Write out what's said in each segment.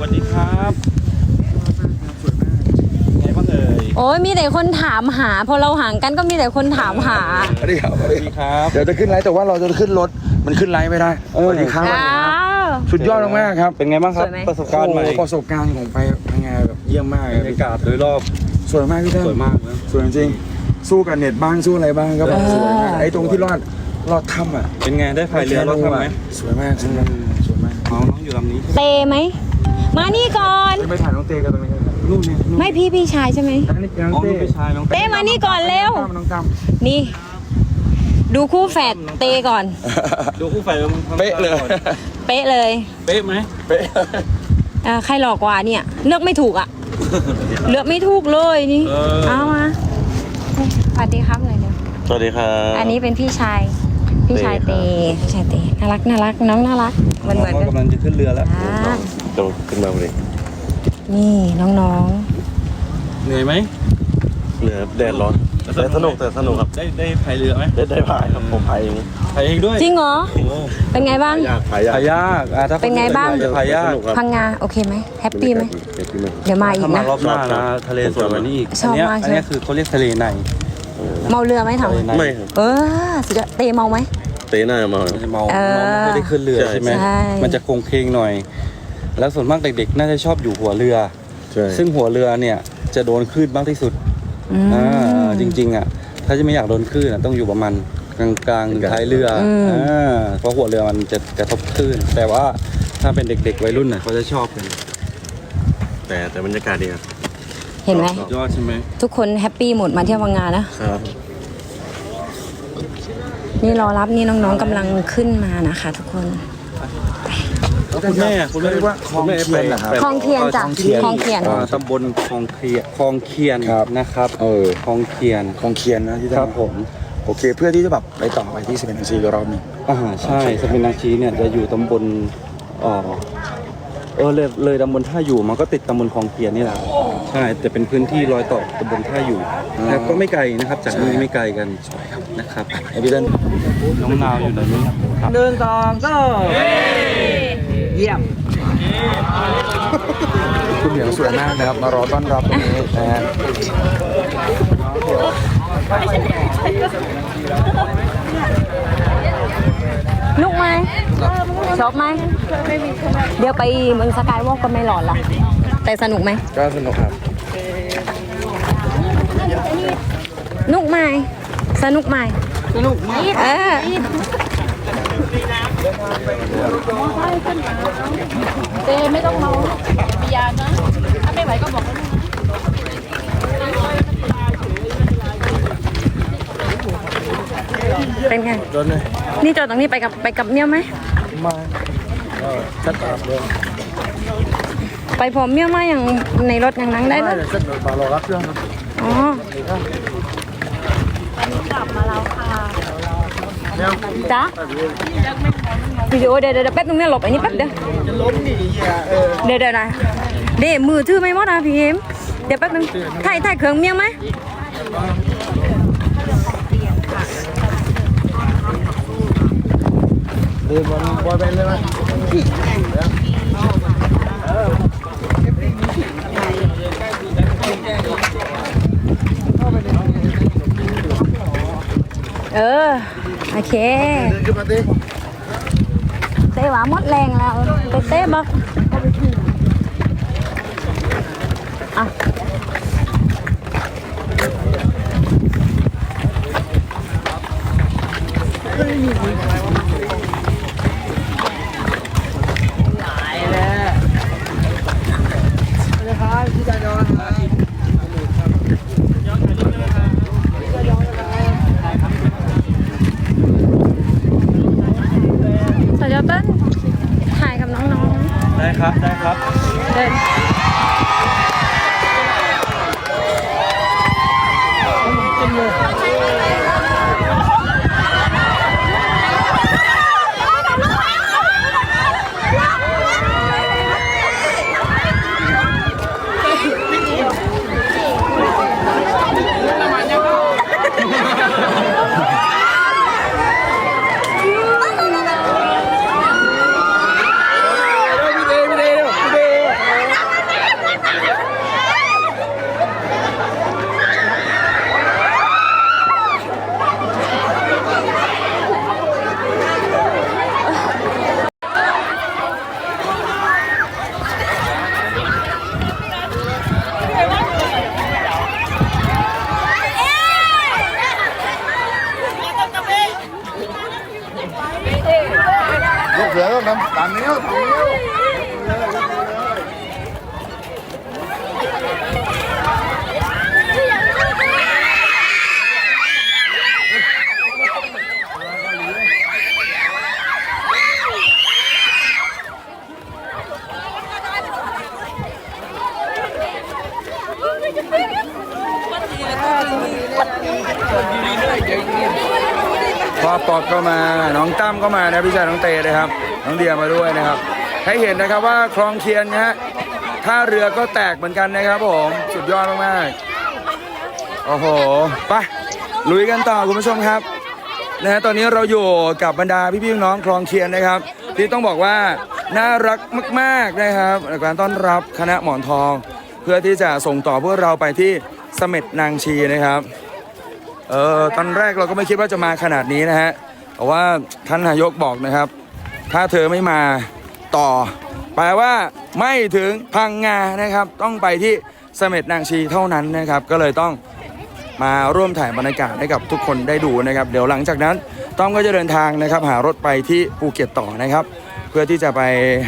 วัสดีครับไงบ้างเอ่ยโอ้ยมีแต่คนถามหา พอเราห่างกันก็มีแต่คนถามหา สวัสดีครับสวัสสดีวัสดีครับครับ เดี๋ยวจะขึ้นไลฟ์แต่ว่าเราจะขึ้นรถมันขึ้นไลฟ์ไม่ได้สวัสดีครับ อ้าว สุดยอดมากๆครับเป็นไงบ้างครับ สวยไหม ประสบการณ์ใหม่โอ้โประสบการณ์ของไปเป็นไงแบบเยี่ยมมากบรรยากาศโดยรอบสวยมากพี่เต้นสวยมากนะ สวยจริงๆสู้กับเน็ตบ้างสู้อะไรบ้างก็แบบสวยมากไอ้ตรงที่รอดรอดถ้ำอะเป็นไงได้พายเรือรถทำไหมสวยมากสวยมากสวยมาก น้องน้องอยู่ลำนี้เตไหม มานี่ก่อน ไปถ่ายน้องเต้กันตรงนี้ครับนู่นเนี่ยนู่นไม่พี่พี่ชายใช่ไหม อันนี้น้องน้องเต้พี่ชายน้องเต้มานี่ก่อนเร็วน้องตั้มนี่ ดูคู่แฝดเตก่อน ดูคู่ไฟมันเป๊ะเลย เป๊ะเลยเป๊ะไหมเป๊ะอ่าใครหลอกกว่าเนี่ยเลือกไม่ถูกอะเลือกไม่ถูกเลยนี่เอามาสวัสดีครับหน่อยเดียวสวัสดีครับอันนี้เป็นพี่ชาย พี่ชายเตพี่ชายเตน่ารักน่ารักน้องน่ารัก เหมือนเหมือนน้องกันกำลังจะขึ้นเรือแล้วอ่าโดดขึ้นมาพอดีนี่น้องเหนื่อยไหมเหลือแดดร้อนแต่สนุกแต่สนุกครับได้ได้พายเรือไหมได้ได้พายครับผมพายเองพายเองด้วยๆ จริงเหรอ โอ้เป็นไงบ้าง ยากพายยากพายยากอะถ้าคเป็นไงบ้าง จะพายยากสนุกครับพังงาโอเคไหมแฮปปี้ไหม แฮปปี้มากเดี๋ยวมาอีถ้ากมานะ รอบหน้าชอบครันะบทะเลสวยกว่านี้อีกชอบอันเนี้ยมากอันเนี้ยใช่ไหมคือเขาเรียกทะเลในเมาเรือไหมถามทะเลใน ไม่ครับ เออสุดยอดเตเมาไหม เตะหน้ามามันจะเมาเออน้องไม่ได้ขึ้นเรือใช่ใช่ไหมใช่ มันจะโครงเคงหน่อย แล้วส่วนมากเด็กๆ น่าจะชอบอยู่หัวเรือ ใช่ซึ่งหัวเรือเนี่ยจะโดนคลื่นมากที่สุดอืม อ่าจริงๆอะถ้าจะไม่อยากโดนคลื่นอะต้องอยู่ประมาณกลางๆถึงท้ายเรืออม อ่าเพราะหัวเรือมันจะกระทบคลื่น แต่ว่าถ้าเป็นเด็กๆ วัยรุ่นน่ะเขาจะชอบกันแต่แต่บรรยากาศดีครับ เห็นไหมสุดยอดใช่ไหมทุกคนแฮปปี้หมดมาเที่ยวพังงานะ ครับ นี่รอรับนี่น้องๆกำลังขึ้นมานะคะ ทุกคนคุณแม่คุณแม่เรียกว่าคลองเทียนเหรอครับคลองเทียนจ้ะคลองเทียนคลองเทียนอ่าตำบลคลองเทียนคลองเคียนครับนะครับเออคลองเคียนคลองเคียนนะที่คตั้รัมบผมโอเค เพื่อที่จะแบบไปต่อไปที่สเปนซีรอบหนึงอ่าใช่สปินนาชีเนี่ยจะอยู่ตำบลเออเออเลยเลยตำบลท่าอยู่มันก็ติดตำบลคลองเทียนนี่แหละ ใช่แต่เป็นพื้นที่รอยต่อตำบลท่าอยู่นะครับก็ไม่ไกลนะครับ จากนี้ไม่ไกลกันนะครับไอพี่เต้นน้องนาวอยู่ไหนนี้ครับเดินสองก็เยี่ยมคุณเหมียวสวยมากนะครับ มารอต้อนรับตรงนี้นะฮะนุกไหมชอบไหม เดี๋ยวไปเมืองสกายวอล์กก็ไม่หลอนละ แต่สนุกไหมก็สนุกครับนุกไหมสนุกไหมสนุกไหมเออเต้ไม่ต้องเมามียานะ ถ้าไม่ไหวก็บอกเป็นไงรถเลยนี่จอดตรงนี้ไปกับไปกับเมี่ยวไหมมาก็ชัดตามเลย ไปพร้อมเมี่ยวไหมอย่างในรถยังนั่งได้ไม่เลยเดี๋ยวชัดเดี๋ยวมารอรับเครื่องครับอ๋อจ้าวิดีโอเดี๋ยวเดี๋ยวแป๊บนึงเนี่ยหลบไอ้นี่แป๊บเดียวจะล้มนี่เดี๋ยวเดี๋ยวนะเดี๋ยวมือถือไม่หมดนะพี่เอ็มเดี๋ยวแป๊บนึงถ่ายถ่ายเครื่องเมี่ยงไหมเดินบอลบอลไปเลยไหม ออ โอเค เดินขึ้นมาดิเต้หวาหมดแรงแล้ว เต้เต้บอกามนิ้วตามนิ้วพ่อปอกก็มา น้องตั้มก็มานะพี่ชายน้องเตนะครับ น้องเดียมาด้วยนะครับ ให้เห็นนะครับว่าคลองเคียนนะฮะท่าเรือก็แตกเหมือนกันนะครับผม สุดยอดมากๆ โอ้โหไปลุยกันต่อคุณผู้ชมครับนะฮะตอนนี้เราอยู่กับบรรดาพี่ๆน้องคลองเคียนนะครับ ที่ต้องบอกว่าน่ารักมากๆนะครับในการต้อนรับคณะหมอนทอง เพื่อที่จะส่งต่อพวกเราไปที่เสม็ดนางชีนะครับเออตอนแรกเราก็ไม่คิดว่าจะมาขนาดนี้นะฮะแต่ว่าท่านนายกบอกนะครับ ถ้าเธอไม่มาต่อ แปลว่าไม่ถึงพังงานะครับ ต้องไปที่เสม็ดนางชีเท่านั้นนะครับ ก็เลยต้องมาร่วมถ่ายบรรยากาศให้กับทุกคนได้ดูนะครับ เดี๋ยวหลังจากนั้นต้อมก็จะเดินทางนะครับ หารถไปที่ภูเก็ตต่อนะครับ เพื่อที่จะไป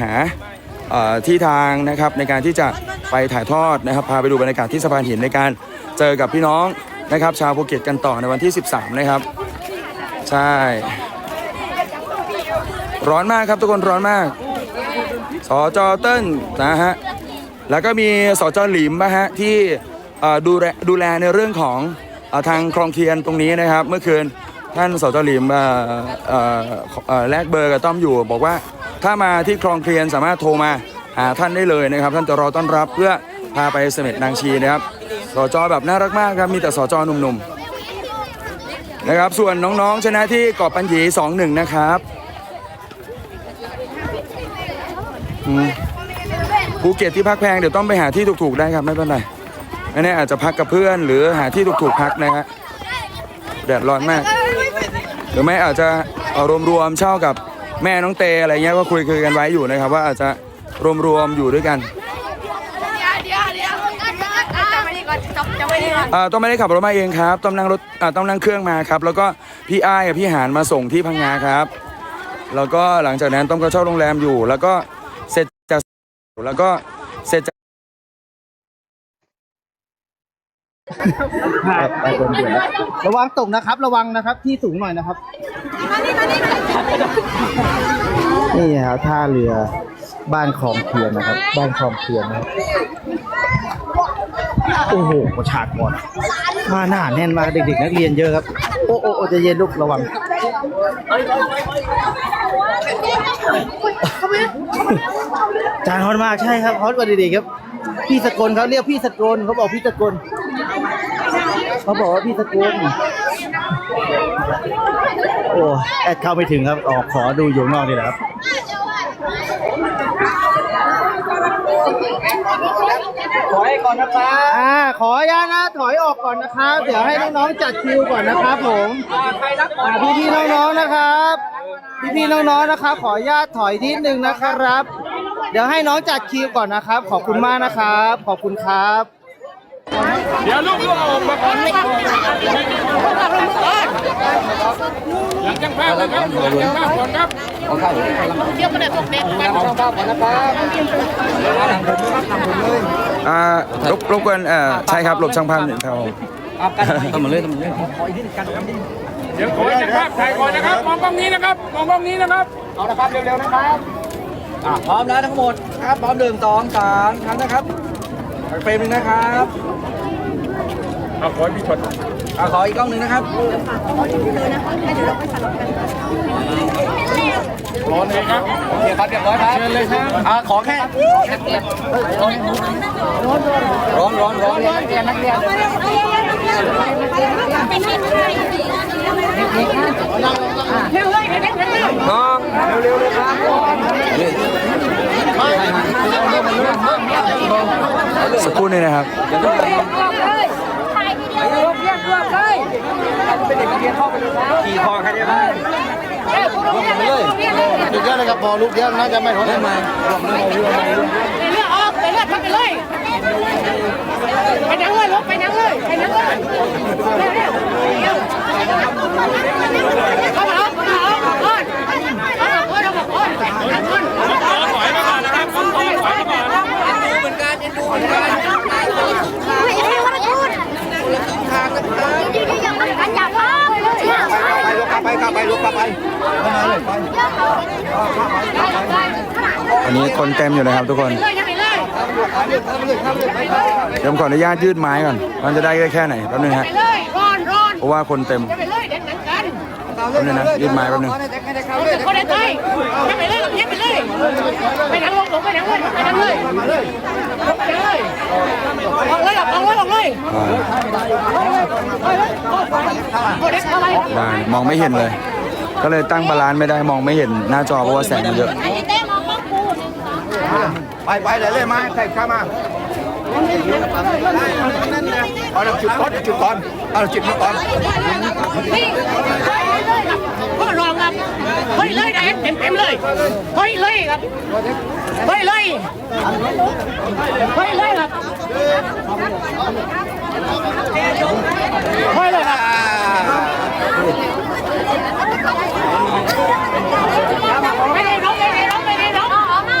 หาที่ทางนะครับในการที่จะไปถ่ายทอดนะครับ พาไปดูบรรยากาศที่สะพานหินในการเจอกับพี่น้องนะครับ ชาวภูเก็ตกันต่อในวันที่ 13 นะครับ ใช่ ร้อนมากครับทุกคนร้อนมาก สจเติ้ลนะฮะ แล้วก็มีสจหลิมนะฮะที่ดูแลดูแลในเรื่องของอทางคลองเทียนตรงนี้นะครับ เมื่อคืนท่านสจหลิมแลกเบอร์กับต้อมอยู่ บอกว่าถ้ามาที่คลองเทียนสามารถโทรมาหาท่านได้เลยนะครับ ท่านจะรอต้อนรับเพื่อพาไปเสม็ดนางชีนะครับสจแบบน่ารักมากครับมีแต่สจหนุ่มๆนะครับส่วนน้องๆชนะที่เกาะปัญญี2-1 นะครับ อืมภูเก็ตที่พักแพงเดี๋ยวต้องไปหาที่ถูกๆได้ครับไม่เป็นไรไม่แน่อาจจะพักกับเพื่อน หรือหาที่ถูกๆพักนะฮะแดดร้อนมาก หรือไม่อาจจะเอารวมๆเช่ากับแม่น้องเตอะไรเงี้ยก็คุยคุยกันไว้อยู่นะครับ ว่าอาจจะรวมๆอยู่ด้วยกันเดี๋ยวเดี๋ยวจำไม่ได้ก่อนจำไม่ได้ก่อนอ่าต้องไม่ได้ขับรถมาเองครับ ต้องนั่งรถอ่าต้องนั่งเครื่องมาครับ แล้วก็พี่อ้ายกับพี่หานมาส่งที่พังงาครับ แล้วก็หลังจากนั้นต้องก็เช่าโรงแรมอยู่ แล้วก็เสร็จจาก แล้วก็เสร็จจากระวังตกนะครับ ระวังนะครับที่สูงหน่อยนะครับ นี่ครับท่าเรือบ้านคลองเทียนนะครับ บ้านคลองเทียนนะครับโอ้โหประชากรมาหน้าแน่นมากเด็กๆ นักเรียนเยอะครับ อ้โอ้โอ้ใจะเย็นลูกระวังจานฮอตมากใช่ครับฮอตกว่าเด็กๆครับ พี่สกลเขาเรียกพี่สกลเขาบอกพี่สกลเขาบอกว่าพี่สกลโอ้แอดเข้าไม่ถึงครับออกขอดูอยู่นอกนี่แหละครับ ถอยก่อนนะครับ อ่า ขออนุญาตนะถอยออกก่อนนะครับ เดี๋ยวให้น้องๆจัดคิวก่อนนะครับผมอ่าพี่ๆน้องๆนะครับ พี่ๆน้องๆนะครับ ขออนุญาตถอยนิดนึงนะครับ เดี๋ยวให้น้องจัดคิวก่อนนะครับ ขอบคุณมากนะครับ ขอบคุณครับอ่ารบรบก วนเอ่อใช่ครับหลบช่างภาพหนึ่งครับผมทำมาเลยทำมาเลยเดี๋ยวขอจะภาพถ่ายก่อนนะครับ มองกล้องนี้นะครับ มองกล้องนี้นะครับ เอาละครับเร็วๆนะครับอะพร้อมแล้วทั้งหมดครับ พร้อมหนึ่งสองสามครั้งนะครับเฟรมหนึ่งนะครับเอาขอให้พี่ชนอะขออีกกล้องหนึ่งนะครับร้อนเลยครับ โอเคครับเรียบร้อยครับเชิญเลยครับอะขอแค่ร้อนร้อนร้อนนักเรียนนักเรียนน้องเร็วๆเลยครับสักครู่หนึงนะครับขี่คอใครได้บ้าง รวมกันไปเลยเดี๋ยวนะครับพอลุกเดียวน่าจะไม่ทนได้มาไปเลือกออกไปเลือกพักไปเลยไปนั่งเลยลุกไปนั่งเลยไปนั่งเลยเขาบอเขาบอกเขาบกเขาบอกเขาบอเขาบเขาบอกเขาบอกเขาบกเขาบอกเขาบเขาบเขาบเขาบเขาบเขาบเขาบเขาบเขาบเขาบเขาบเขาบเขาบเขาบเขาบ ลยเดี๋ยวผมขออนุญาตยืดไม้ก่อน มันจะได้แค่ไหนแป๊บนึงฮะเพราะว่าคนเต็มแป๊บนึงนะยืดไม้แป๊บนึงคนได้ไปเลยไปเลยไปนั่งลงลงไปนั่งเลยไปนั่งเลยไปเลยออกเลยออกเลยออกเลยมองไม่เห็นเลย ก็เลยตั้งบาลานซ์ไม่ได้มองไม่เห็นหน้าจอเพราะว่าแสงมันเยอะ ไปไปเลยเลยมาใส่ข้ามาเอาจุดก่อนจุดก่อนเอาจุดก่อนนี่ก็ลองครับเฮ้ยเลยนะเต็มเต็มเลยเฮ้ยเลยครับเฮ้ยเลยเฮ้ยเลยครับเฮ้ยเลยครับไม่ได้ร้องไม่ได้ร้องไม่ได้ร้องออกมา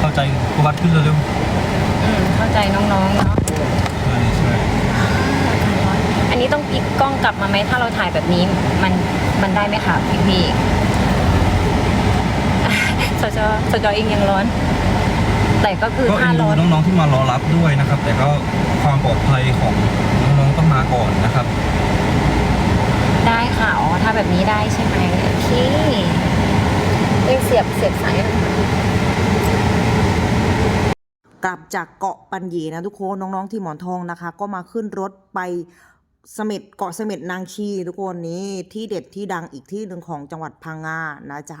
เข้าใจกูวัดขึ้นเร็วเข้าใจน้องๆเนาะอันนี้ต้องพลิกกล้องกลับมาไหมถ้าเราถ่ายแบบนี้มันมันได้ไหมคะพี่พี่ๆสจสจเองยังร้อน แต่ก็คือก็เอ็ถ้านดูร้อน น้องๆที่มารอรับด้วยนะครับ แต่ก็ความปลอดภัยของน้องๆต้องมาก่อนนะครับ ได้ค่ะอ๋อถ้าแบบนี้ได้ใช่ไหมโอเคเองเสียบเสียบสายกลับจากเกาะปัญญีนะทุกคนน้องๆที่หมอนทองนะคะ ก็มาขึ้นรถไปเสม็ดเกาะเสม็ดนางชีทุกคนนี้ที่เด็ดที่ดังอีกที่หนึ่งของจังหวัดพังงานะจ๊ะ